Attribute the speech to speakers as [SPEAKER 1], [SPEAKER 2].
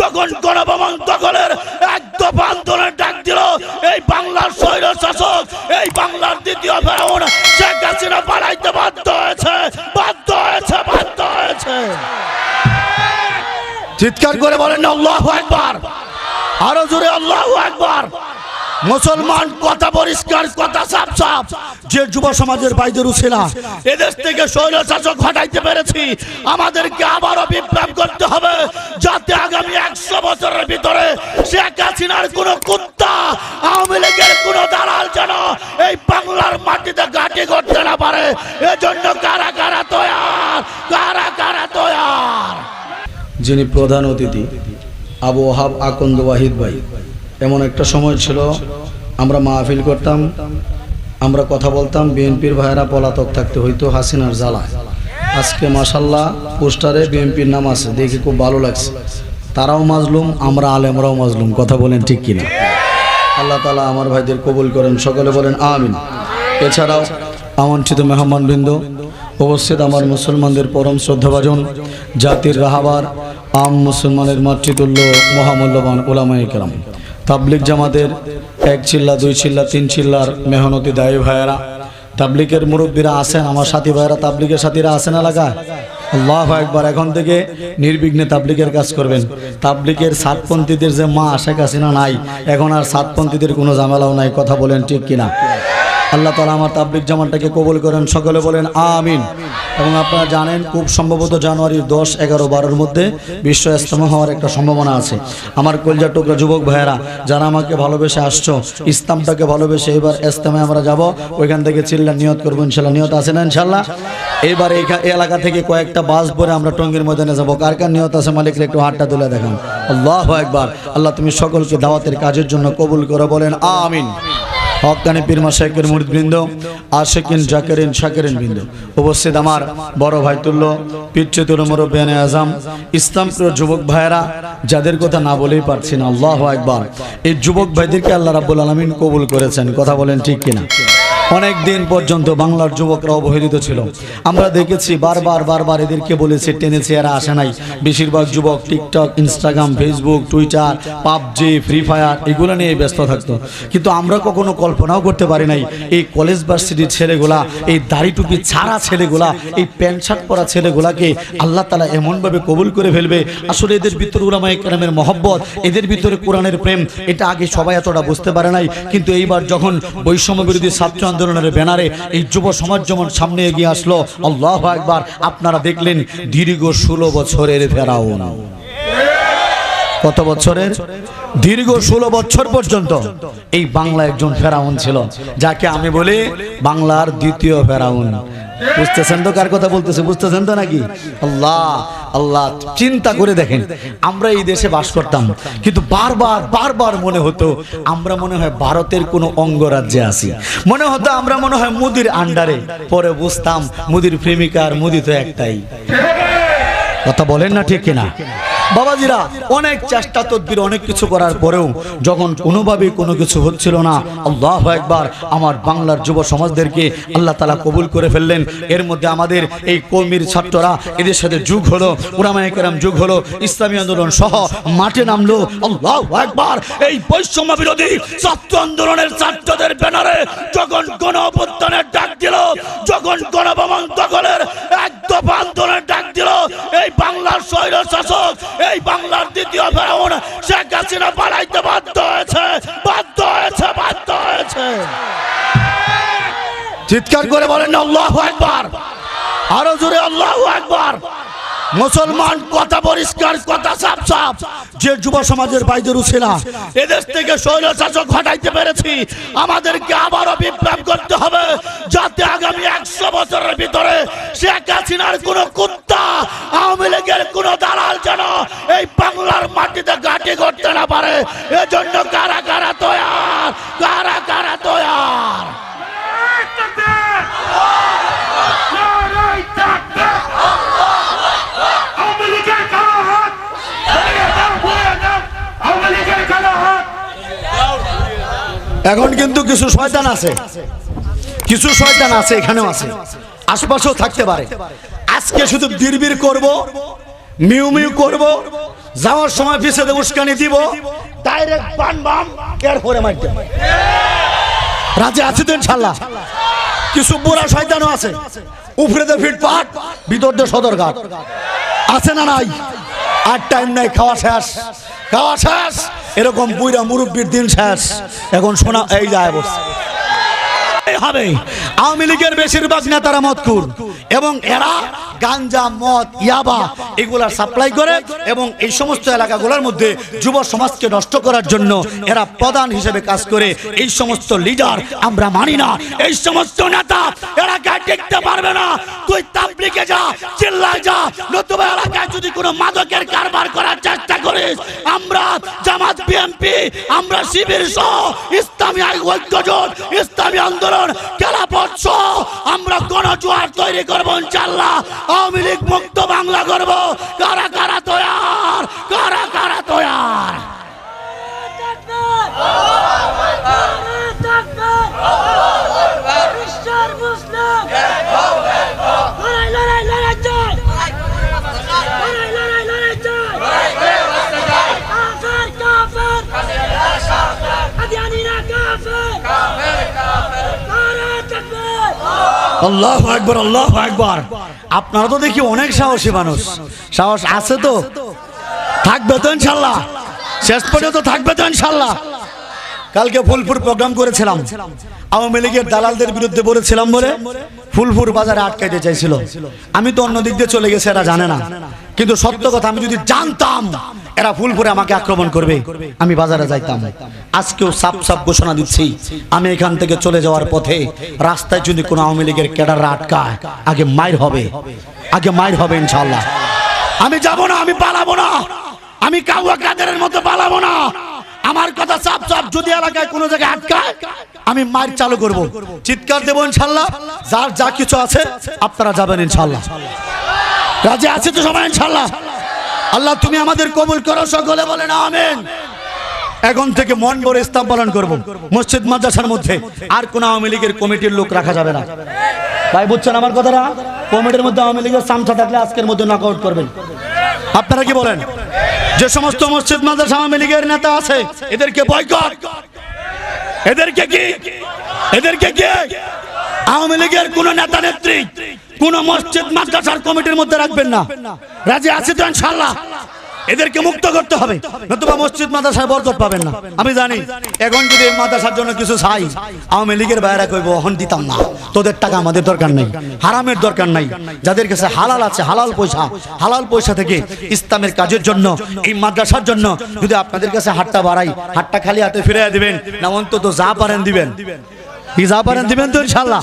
[SPEAKER 1] যখন গণভবন দখলের এক দফা আন্দোলন ডাক দিল, এই বাংলার শৈল শাসক, এই বাংলার দ্বিতীয় ফেরাউন, শেখ হাসিনা পালাইতে বাধ্য হয়েছে বাধ্য হয়েছে বাধ্য হয়েছে। চিৎকার করে বলেন, আল্লাহ একবার আরও জোরে, আল্লাহ একবার মুসলমান, কথা পরিষ্কার, কথা সাপ সাপ যে যুব সমাজের বাইদের উছিলা এদেশ থেকে শৈল শাসক হটাইতে পেরেছি। আমাদেরকে আবারও বিপ্লব করতে হবে, যাতে আগামী একশো বছরের ভিতরে শেখ হাসিনার কোন কুত্তা, আওয়ামী লীগের কোন দালাল যেন এই বাংলার মাটিতে ঘাটি করতে না পারে। এজন্য কারা কারা তৈয়ার, কারা কারা তৈয়ার?
[SPEAKER 2] যিনি প্রধান অতিথি, আবু ওহাব আকন্দ ওয়াহিদ ভাই, এমন একটা সময় ছিল আমরা মাহফিল করতাম, আমরা কথা বলতাম, বিএনপির ভাইয়েরা পলাতক থাকতে হইতো হাসিনার জ্বালা আজকে মাসাল্লাহ পোস্টারে বিএনপির নাম আছে, দেখে খুব ভালো লাগছে। তারাও মাজলুম, আমরা আলেমরাও মাজলুম, কথা বলেন ঠিক কিনা? আল্লাহ তালা আমার ভাইদের কবুল করেন, সকলে বলেন আমিন। এছাড়াও আমন্ত্রিত মেহমানবৃন্দ, উপস্থিত আমার মুসলমানদের পরম শ্রদ্ধাভাজন, জাতির রাহাবার, আম মুসলমানের মাতৃতুল্য, মহামূল্যবান ওলামাই কেরাম। তাবলিক জামাতের এক চিল্লা, দুই চিল্লা, তিন চিল্লার মেহনতি দায়ী ভাইয়েরা। তাবলিকের মুরব্বীরা আছেন, আমার সাথী ভাইয়েরা তাবলিকের সাথীরা আছেন এলাকায়? আল্লাহ একবার এখন থেকে নির্বিঘ্নে তাবলিকের কাজ করবেন। তাবলিকের সাতপন্থীদের যে মা শেখ কাসিনা নাই, এখন আর সাতপন্থীদের কোনো ঝামেলাও নাই, কথা বলেন ঠিক কিনা? আল্লাহ তালা আমার তাবলিক জামানটাকে কবুল করেন। সকলে বলেন আমিন। এবং আপনারা জানেন, খুব সম্ভবত জানুয়ারির দশ, এগারো, বারোর মধ্যে বিশ্ব ইস্তেমা হওয়ার একটা সম্ভাবনা আছে। আমার কলজা টুকরা যুবক ভাইয়েরা, যারা আমাকে ভালোবেসে আসছো, ইসলামটাকে ভালোবেসে এবার ইস্তেমায় আমরা যাব। ওইখান থেকে চিল্লা নিয়ত করব, ইনশাল্লাহ। নিয়ত আছে না, ইনশাল্লাহ? এবার এই এলাকা থেকে কয়েকটা বাস ভরে আমরা টঙ্গির ময়দানে যাব। কার কার নিয়ত আছে মালিকের একটু হাতটা তুলে দেখান। আল্লাহ একবার আল্লাহ তুমি সকলকে দাওয়াতের কাজের জন্য কবুল করে, বলেন আমিন। হকানি পীরমা শেখের মুরিদবৃন্দ আশেকিন, জাকেরিন, শাকেরিন বৃন্দ উপস্থিত আমার বড় ভাই তুল্য পিচ্ছেতুল মুরব্বিয়ানে আজম, ইসলামপ্রিয় যুবক ভাইয়েরা, যাদের কথা না বলেই পারছি না। আল্লাহ একবার এই যুবক ভাইদেরকে আল্লাহ রাব্বুল আলমিন কবুল করেছেন। কথা বলেন ঠিক কিনা? অনেক দিন পর্যন্ত বাংলার যুবকরা অবহেলিত ছিল। আমরা দেখেছি বারবার বারবার এদেরকে বলেছি, টেনেছে, এরা আসে নাই। বেশিরভাগ যুবক TikTok, Instagram, Facebook, Twitter, PUBG, free fire, এগুলো নিয়ে ব্যস্ত থাকতো। কিন্তু আমরা কখনো কল্পনাও করতে পারি নাই, এই কলেজ ভার্সিটির ছেলেগুলা, এই দাড়ি টুপি ছাড়া ছেলেগুলা, এই প্যান্ট শার্ট পরা ছেলেগুলাকে আল্লাহ তালা এমনভাবে কবুল করে ফেলবে। আসলে এদের ভিতরে উলামায়ে কেরামের মহব্বত, এদের ভিতরে কোরআনের প্রেম, এটা আগে সবাই এতটা বুঝতে পারে নাই। কিন্তু এইবার যখন বৈষম্য বিরোধী ছাত্র আন্দোলনের ব্যানারে এই যুব সমাজ যেমন সামনে এগিয়ে আসলো, আল্লাহ একবার আপনারা দেখলেন দীর্ঘ ষোলো বছরের ফেরাউন। কত বছরের? দীর্ঘ ষোলো বছর পর্যন্ত এই বাংলা একজন ফেরাউন ছিল, যাকে আমি বলি বাংলার দ্বিতীয় ফেরাউন। বুঝতেছেন তো কার কথা বলতেছে, বুঝতেছেন তো নাকি? আল্লাহ আল্লাহ চিন্তা করে দেখেন, আমরা এই দেশে বাস করতাম। কিন্তু বারবার বারবার মনে হতো, আমরা মনে হয় ভারতের কোনো অঙ্গরাজ্যে আছি। মনে হতো আমরা মনে হয় মুদির আন্ডারে। পরে বুঝতাম, মুদির প্রেমিকার মুদি তো একটাই। কথা বলেন না ঠিক কিনা? বাবাজিরা, অনেক চেষ্টা তদবির, অনেক কিছু করার পরেও যখন কোনোভাবে কোনো কিছু হচ্ছিল না, আল্লাহ একবার আমার বাংলার যুব সমাজদেরকে আল্লাহ তালা কবুল করে ফেললেন। এর মধ্যে আমাদের এই কর্মীর ছাত্ররা, এদের সাথে যুগ হলো উরামায় কেরাম যুগ হলো, ইসলামী আন্দোলন সহ মাঠে নামলো। আল্লাহ একবার এই বৈষম্য বিরোধী ছাত্র আন্দোলনের ছাত্রদের ব্যানারে যখন গণ অভ্যুত্থানের ডাক দিল, যখন গণভবন দখলের এক দফা আন্দোলনের ডাক দিল এই স্বৈর শাসক, এই বাংলার দ্বিতীয় ফেরাউন শেখ হাসিনা পালাইতে বাধ্য হয়েছে বাধ্য হয়েছে বাধ্য হয়েছে। চিৎকার করে বলেন, আল্লাহ একবার আরও জোরে, আল্লাহ একবার মুসলমান, কথা পরিষ্কার, কথা সাপ সাপ যে যুব সমাজের বাইদের উছিলা এদেশ থেকে শৈল শাসক হটাইতে পেরেছি। আমাদেরকে আবারও বিপ্লব করতে হবে, যাতে আগামী একশো বছরের ভিতরে শেখ হাসিনার কোন কুত্তা, আওয়ামী লীগের কোন দালাল যেন এই বাংলার মাটিতে ঘাটি করতে না পারে। এজন্য কারা কারা তৈয়ার? কারা কারা তৈয়ার
[SPEAKER 3] নারাই তাকবীর আওয়ামী লীগের কালো হাত সরিয়ে দাও সরিয়ে দাও আওয়ামী লীগের কালো হাত
[SPEAKER 2] এখন কিন্তু কিছু শয়তান আছে। কিছু শয়তান আছে, এখানেও আছে। আশপাশেও থাকতে পারে। আজকে শুধু বিড়বিড় করব, মিউ মিউ করব,
[SPEAKER 1] যাওয়ার সময় দিয়ে উস্কানি দিব, ডাইরেক্ট বান বাম এরপরে মারতে রাজে আছে তো ইনশাল্লাহ। কিছু বুড়া শয়তানও আছে। উপরে দিয়ে ফিট পাট ভিতর দিয়ে সদর ঘাট আছে না নাই? আর টাইম নাই, খাওয়া শেষ। খাওয়া শেষ। এরকম বুইরা মুরব্বীর দিন শেষ। এখন শোনা, এই যায় বসে হবে। আওয়ামী লীগের বেশিরভাগ নেতারা মতকুর এবং এরা গাঞ্জা, মদ, ইয়াবা, এগুলা সাপ্লাই করে এবং এই সমস্ত এলাকাগুলোর মধ্যে যুব সমাজকে নষ্ট করার জন্য এরা প্রধান হিসেবে কাজ করে। এই সমস্ত লিডার আমরা মানি না। এই সমস্ত নেতা এলাকায় টিকতে পারবে না তুই তাবলিগে যা চিল্লায় যা নতুবা এলাকায় যদি কোনো মাদকের কারবার করার চেষ্টা করিস আমরা জামাত বিএনপি আমরা শিবির সহ ইসলামী ঐক্যজোট ইসলামী আন্দোলন খেলাপথ সহ আমরা গণজোয়ার তৈরি করব ইনশাল্লাহ আওয়ামী লীগ মুক্ত বাংলা করব কারা কারা তৈয়ার কারা কারা তৈয়ার
[SPEAKER 4] খ্রিস্টান মুসলিম
[SPEAKER 1] আল্লাহ একবার আল্লাহ একবার আপনারা তো দেখি অনেক সাহসী মানুষ। সাহস আছে তো? থাকবে তো ইনশাল্লাহ। শেষ পর্যন্ত থাকবে তো ইনশাল্লাহ। কালকে ফুলপুর প্রোগ্রাম করেছিলাম। আওয়ামী লীগের দালালদের বিরুদ্ধে বলেছিলাম বলে ফুলপুর বাজারে আটকাইতে চাইছিল। আমি তো অন্য দিক দিয়ে চলে গেছে, এরা জানে না। কিন্তু সত্য কথা, আমি যদি জানতাম এরা ফুলপুরে আমাকে আক্রমণ করবে। আমি বাজারে যাইতাম। আজকেও সাপ সাপ ঘোষণা দিচ্ছি। আমি এখান থেকে চলে যাওয়ার পথে রাস্তায় যদি কোনো আওয়ামী লীগের ক্যাডাররা আটকায়, আগে মায়ের হবে। আগে মায়ের হবে ইনশাল্লাহ আমি যাব না, আমি পালাবো না। আমি কাউয়া কাদের মতো পালাবো না। আমার কথা চাপ চাপ যদি এলাকায় কোনো জায়গায় আটকায়, আমি মার চালু করব। চিৎকার দেবো ইনশাল্লাহ যার যা কিছু আছে, আপনারা যাবেন ইনশাল্লাহ রাজি আছে তো সবাই ইনশাল্লাহ আল্লাহ, তুমি আমাদের কবুল করো, সকলে বলেন আমেন। এখন থেকে মন ভরে ইসলাম পালন করব। মসজিদ, মাদ্রাসার মধ্যে আর কোন আওয়ামী লীগের কমিটির লোক রাখা যাবে না। ভাই বুঝছেন আমার কথাটা? কমিটির মধ্যে আওয়ামী লীগের সামসা থাকলে আজকের মধ্যে নক আউট করবেন। আপনারা কি বলেন? যে সমস্ত মসজিদ, মাদ্রাসা আওয়ামী লীগের নেতা আছে, এদেরকে বয়কট এদেরকে কি? এদেরকে কি? আওয়ামী লীগের কোন নেতা নেত্রী কোন মসজিদ, মাদ্রাসার কমিটির মধ্যে রাখবেন না। রাজি আছে তো ইনশাআল্লাহ। এদেরকে মুক্ত করতে হবে, নতুবা মসজিদ, মাদ্রাসায় বরকত পাবেন না। আমি জানি, এখন যদি মাদ্রাসার জন্য কিছু চাই, আওয়ামী লীগের বাইরে কইব, অহন দিতাম না। তোদের টাকা আমাদের দরকার নেই, হারামের দরকার নাই। যাদের কাছে হালাল আছে, হালাল পয়সা হালাল পয়সা থেকে ইসলামের কাজের জন্য, এই মাদ্রাসার জন্য যদি আপনাদের কাছে হাতটা বাড়াই, হাতটা খালি হাতে ফিরে দিবেন, না, অন্তত যা পারেন দিবেন। কি যা পারেন দিবেন তো ইনশাল্লাহ